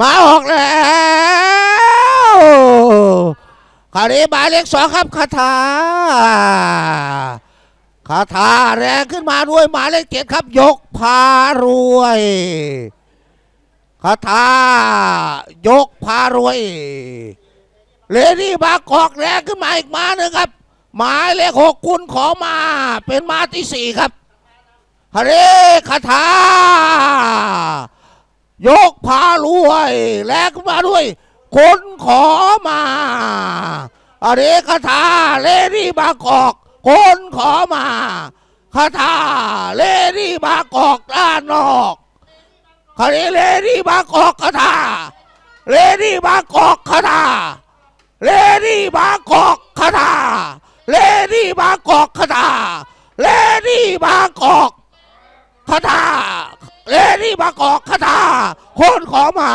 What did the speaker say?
มาออกแล้วคราวนี้หมายเลขสองครับคาถาคาถาแรงขึ้นมาด้วยหมายเลขเจ็ดครับ ยกพารวยคาถายกพารวยเลดี้บากอกแรงขึ้นมาอีกมาหนึ่งครับ หมายเลขหกคุณขอมาเป็นมาที่สี่ครับฮาเรคาถา ยกพารวยแรงขึ้นมาด้วย คนขอมาฮาเรคาถาเลดี้บากอก คนขอมาคาถาเลดี้บากอกด้านนอกฮาเรเลดี้บากอกคาถาเลดี้บากอกคาถาเลดี้บากอกคาถาเลดี้บากอกคาถาเลดี้บากอกคาถา ที่ประกอบคาถาโค่นขอมา